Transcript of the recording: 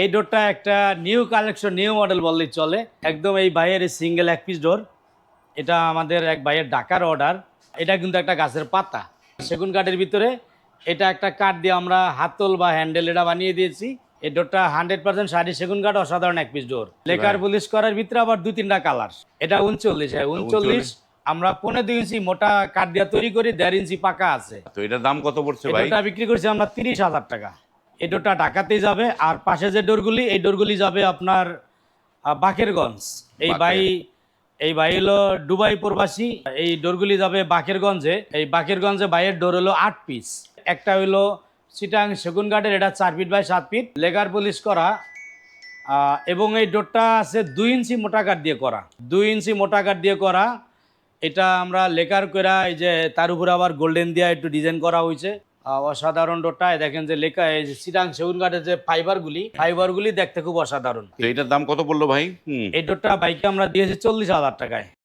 এই ডোরটা একটা new collection new model বললেই চলে। একদম এই বাইয়ের সিঙ্গেল এক পিস ডোর। এটা আমাদের এক বাইয়ের ডাকার অর্ডার এটা কিন্তু একটা গাছের পাতা। সেগুন কাঠের ভিতরে এটা একটা কাঠ দিয়ে আমরা হাতল বা হ্যান্ডেল এটা বানিয়ে দিয়েছি। এই ডোরটা হান্ড্রেড পার্সেন্ট শাড়ি সেগুন কাঠ অসাধারণ এক পিস ডোর। লেকার পুলিশ করার ভিতরে আবার দু তিনটা কালার এটা উনচল্লিশ হ্যাঁ উনচল্লিশ। আমরা পনেরো দুই ইঞ্চি মোটা কাঠ দিয়ে তৈরি করি দেড় ইঞ্চি পাকা আছে। তো এটার দাম কত পড়ছে ভাই? ডোরটা বিক্রি করছি আমরা তিরিশ হাজার টাকা। এই ডোরটা ঢাকাতেই যাবে আর পাশে যে ডোরগুলি এই ডোরগুলি যাবে আপনার বাকেরগঞ্জ। এই। ভাই এই ভাই হলো দুবাই প্রবাসী। এই ডোরগুলি যাবে বাকেরগঞ্জে। এই বাকেরগঞ্জে বাইয়ের ডোর হলো আট পিস। একটা হলো সিটাং সেগুন কাঠের এটা চার ফিট বাই সাত ফিট লেগার পলিশ করা। এবং এই ডোরটা আছে দুই ইঞ্চি মোটা কাঠ দিয়ে করা। দুই ইঞ্চি মোটা কাঠ দিয়ে করা। এটা আমরা লেকার করা এই যে তার উপরে আবার গোল্ডেন দিয়া একটু ডিজাইন করা হয়েছে অসাধারণ ডোটায় দেখেন যে লেখা এই যে সিরাং সেগুন কাঠের যে ফাইবারগুলি ফাইবারগুলি দেখতে খুব অসাধারণ। তো এটার দাম কত পড়ল ভাই? এই ডোটা ভাইকে আমরা দিয়েছি চল্লিশ হাজার টাকায়।